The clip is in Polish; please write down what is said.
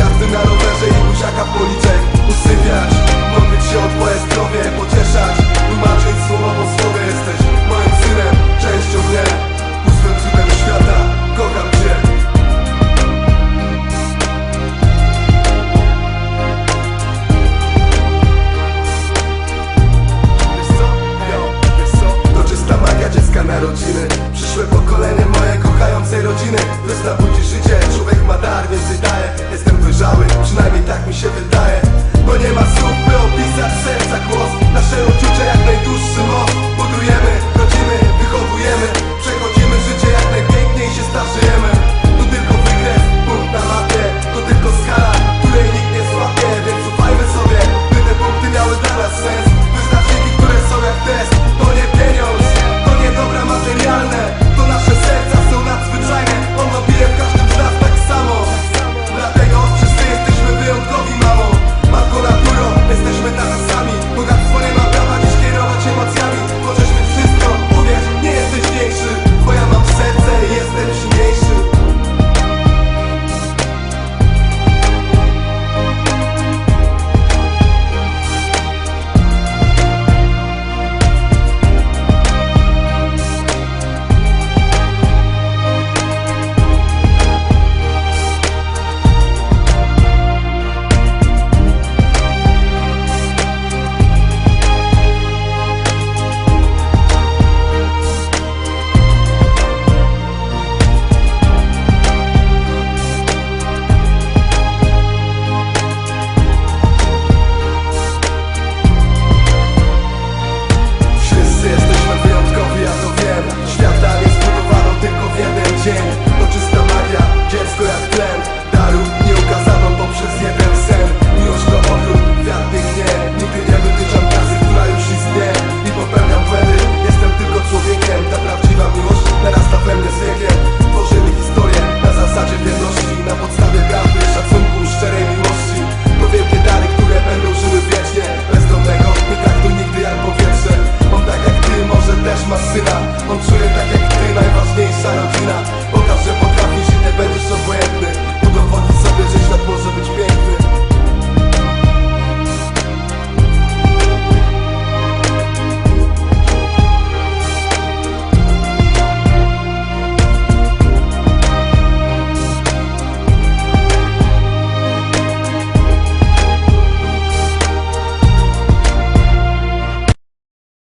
jazdy na rowerze i buziaka policzek. Usypiać Modlić się o twoje zdrowie, pocieszać. Tłumaczyć słowo po słowie Jesteś moim synem, częścią mnie. Pustym cudem świata, kocham cię. Wiesz co? Yo, wiesz co? To czysta magia dziecka narodziny. Przyszłe pokolenie moje kochającej rodziny. Dostawujcie życie, człowiek ma dar, więcej daje przynajmniej tak mi się wydaje Bo nie ma słów by opisać serca głowy syna. On czuje tak jak ty, najważniejsza rodzina